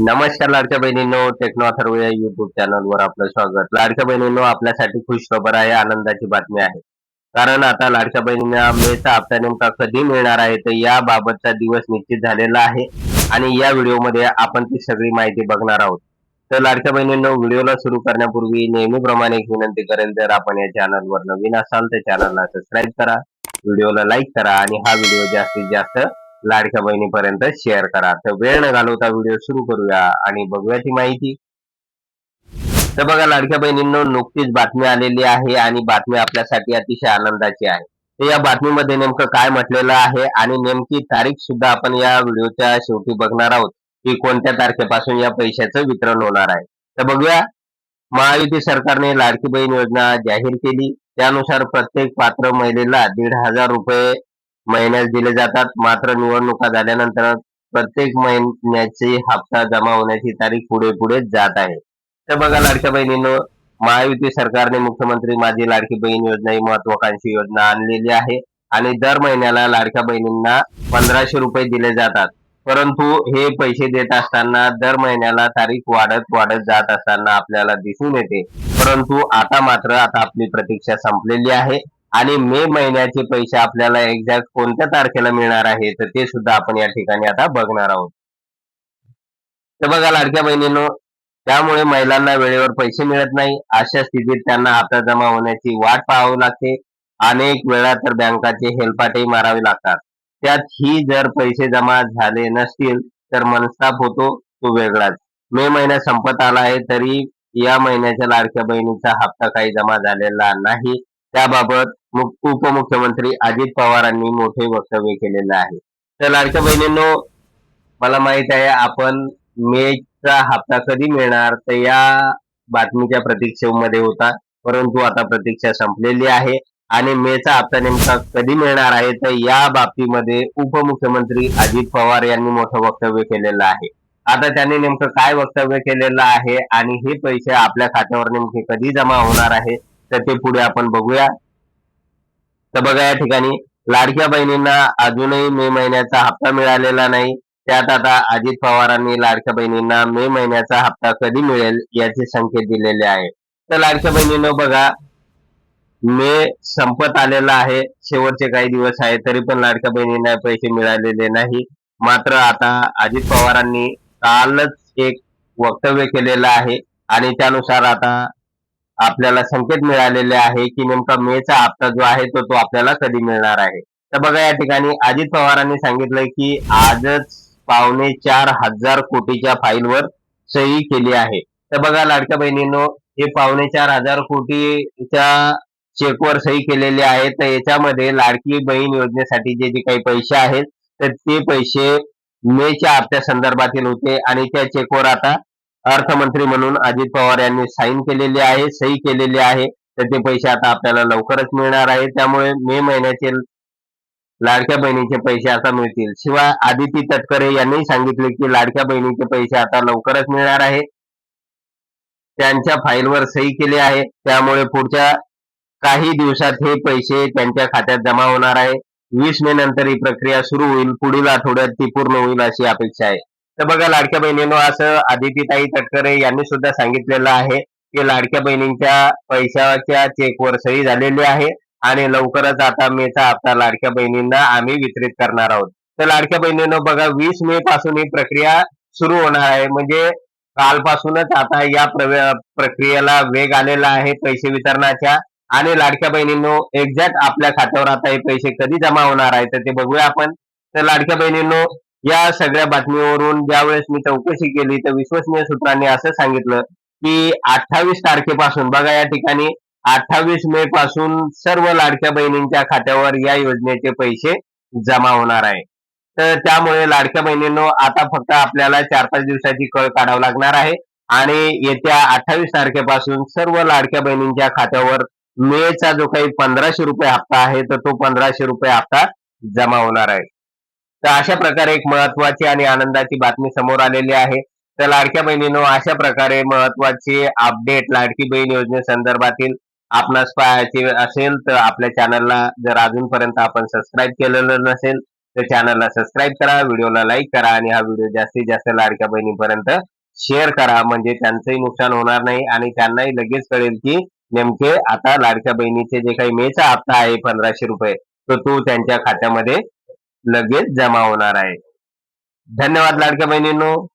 नमस्कार लाडक्या बहिणींनो टेक्नो अथर्व या युट्यूब चॅनलवर आपलं स्वागत. लाडक्या बहिणींनो आपल्यासाठी खुश खबर आहे आनंदाची बातमी आहे. कारण आता लाडक्या बहिणींना मेचा हप्ता नेमका कधी मिळणार आहे तर याबाबतचा दिवस निश्चित झालेला आहे. आणि या व्हिडिओमध्ये आपण ती सगळी माहिती बघणार आहोत. तर लाडक्या बहिणींनो व्हिडिओला सुरू करण्यापूर्वी नेहमीप्रमाणे एक विनंती करेल जर आपण या चॅनलवर नवीन असाल तर चॅनलला सबस्क्राईब करा. व्हिडिओला लाईक करा आणि हा व्हिडिओ जास्तीत जास्त लाडक्या बहिणीपर्यंत शेअर करा. तर वेळ न घालवता व्हिडिओ सुरू करूया आणि बघूया ती माहिती. तर बघा लाडक्या बहिणींनो नुकतीच बातमी आलेली आहे आणि बातमी आपल्यासाठी अतिशय आनंदाची आहे. तर या बातमीमध्ये नेमकं काय म्हटलेलं आहे आणि नेमकी तारीख सुद्धा आपण या व्हिडिओच्या शेवटी बघणार आहोत की कोणत्या तारखेपासून या पैशाचं वितरण होणार आहे. तर बघूया. महायुती सरकारने लाडकी बहीण योजना जाहीर केली. त्यानुसार प्रत्येक पात्र महिलेला दीड हजार रुपये महिन्यास दिले जातात. मात्र निवडणुका झाल्यानंतर प्रत्येक महिन्याची हप्ता जमा होण्याची तारीख पुढे पुढे जात आहे. तर बघा लाडक्या बहिणीनं महायुती सरकारने मुख्यमंत्री माझी लाडकी बहीण योजना ही महत्वाकांक्षी योजना आणलेली आहे. आणि दर महिन्याला लाडक्या बहिणींना पंधराशे रुपये दिले जातात. परंतु हे पैसे देत असताना दर महिन्याला तारीख वाढत वाढत जात असताना आपल्याला दिसून येते. परंतु आता मात्र आता आपली प्रतीक्षा संपलेली आहे. आणि मे महिन्याचे पैसे आपल्याला एक्झॅक्ट कोणत्या तारखेला मिळणार आहे तर ते सुद्धा आपण या ठिकाणी आता बघणार आहोत. तर बघा लाडक्या बहिणीनो त्यामुळे महिलांना वेळेवर पैसे मिळत नाही. अशा स्थितीत त्यांना आता जमा होण्याची वाट पाहावी लागते. अनेक वेळा तर बँकाचे हेलपाटेही मारावे लागतात. त्यात ही जर पैसे जमा झाले नसतील तर मनस्ताप होतो तो वेगळाच. मे महिना संपत आला आहे तरी या महिन्याच्या लाडक्या बहिणीचा हप्ता काही जमा झालेला नाही. त्याबाबत उपमुख्यमंत्री अजित पवारांनी मोठे वक्तव्य केलेलं आहे. तर लाडक्या बहिणींनो मला माहीत आहे आपण मेचा हप्ता कधी मिळणार तर या बातमीच्या प्रतीक्षेमध्ये होता. परंतु आता प्रतीक्षा संपलेली आहे आणि मेचा हप्ता नेमका कधी मिळणार आहे तर या बाबतीमध्ये उपमुख्यमंत्री अजित पवार यांनी मोठं वक्तव्य केलेलं आहे. आता त्यांनी नेमकं काय वक्तव्य केलेलं आहे आणि हे पैसे आपल्या खात्यावर नेमके कधी जमा होणार आहे तर ते पुढे आपण बघूया. तर बघा या ठिकाणी लाडक्या बहिणींना अजूनही मे महिन्याचा हप्ता मिळालेला नाही. त्यात आता अजित पवारांनी लाडक्या बहिणींना मे महिन्याचा हप्ता कधी मिळेल याचे संकेत दिलेले आहे तर लाडक्या बहिणीनं बघा मे संपत आलेला आहे. शेवटचे काही दिवस आहे तरी पण लाडक्या बहिणींना पैसे मिळालेले नाही. मात्र आता अजित पवारांनी कालच एक वक्तव्य केलेलं आहे आणि त्यानुसार आता आपल्याला संकेत मिळालेले आहे की नेमका मेचा हप्ता जो आहे तो तो आपल्याला कधी मिळणार आहे? तर बघा या ठिकाणी अजित पवारांनी सांगितलंय की आजच पावणे चार हजार कोटीच्या फाईलवर सही केली आहे. तर बघा लाडक्या बहिणींनो हे पावणे चार हजार कोटीच्या चेकवर सही केलेली आहे तर याच्यामध्ये लाडकी बहीण योजनेसाठी जे जे काही पैसे आहेत तर ते पैसे मेच्या हप्त्या संदर्भातील होते आणि त्या चेकवर आता अर्थमंत्री म्हणून अजित पवार यांनी साईन केलेली आहे सही केलेली आहे. तर ते पैसे आता आपल्याला लवकरच मिळणार आहे त्यामुळे मे महिन्याचे लाडक्या बहिणीचे पैसे आता मिळतील. शिवाय आदिती तटकरे यांनी सांगितले की लाडक्या बहिणीचे पैसे आता लवकरच मिळणार आहे. त्यांच्या फाईलवर सही केली आहे. त्यामुळे पुढच्या काही दिवसात हे पैसे त्यांच्या खात्यात जमा होणार आहे. वीस मे नंतर ही प्रक्रिया सुरू होईल. पुढील आठवड्यात ती पूर्ण होईल अशी अपेक्षा आहे. तर बघा लाडक्या बहिणीनो असं आदितीताई तटकरे यांनी सुद्धा सांगितलेलं आहे की लाडक्या बहिणींच्या पैशाच्या चेकवर सही झालेली आहे आणि लवकरच आता मेचा हप्ता लाडक्या बहिणींना आम्ही वितरित करणार आहोत. तर लाडक्या बहिणीनं बघा वीस मे पासून ही प्रक्रिया सुरू होणार आहे. म्हणजे कालपासूनच आता या प्रक्रियेला वेग आलेला आहे पैसे वितरणाच्या. आणि लाडक्या बहिणींनो एक्झॅक्ट आपल्या खात्यावर आता हे पैसे कधी जमा होणार आहे तर ते बघूया आपण. तर लाडक्या बहिणींनो या सगळ्या बातमीवरून ज्यावेळेस मी चौकशी केली तर विश्वसनीय सूत्रांनी असं सांगितलं की अठ्ठावीस तारखेपासून बघा या ठिकाणी अठ्ठावीस मे पासून सर्व लाडक्या बहिणींच्या खात्यावर या योजनेचे पैसे जमा होणार आहे. तर त्यामुळे लाडक्या बहिणींनो आता फक्त आपल्याला चार पाच दिवसाची कळ काढावं लागणार आहे आणि येत्या अठ्ठावीस तारखेपासून सर्व लाडक्या बहिणींच्या खात्यावर मेचा जो काही पंधराशे रुपये हप्ता आहे तर तो पंधराशे रुपये हप्ता जमा होणार आहे. तर अशा प्रकारे एक महत्वाची आणि आनंदाची बातमी समोर आलेली आहे. तर लाडक्या बहिणीनो अशा प्रकारे महत्त्वाचे अपडेट लाडकी बहीण योजनेसंदर्भातील आपणास पाहायचे असेल तर आपल्या चॅनलला जर अजूनपर्यंत आपण सबस्क्राईब केलेलं नसेल तर चॅनलला सबस्क्राईब करा व्हिडिओला लाईक करा आणि हा व्हिडिओ जास्तीत जास्त लाडक्या बहिणीपर्यंत शेअर करा. म्हणजे त्यांचंही नुकसान होणार नाही आणि त्यांनाही लगेच कळेल की नेमके आता लाडक्या बहिणीचे जे काही मेचा हप्ता आहे पंधराशे रुपये तो तो त्यांच्या खात्यामध्ये लगेच जमा होणार आहे. धन्यवाद लाडक्या बहिणींनो.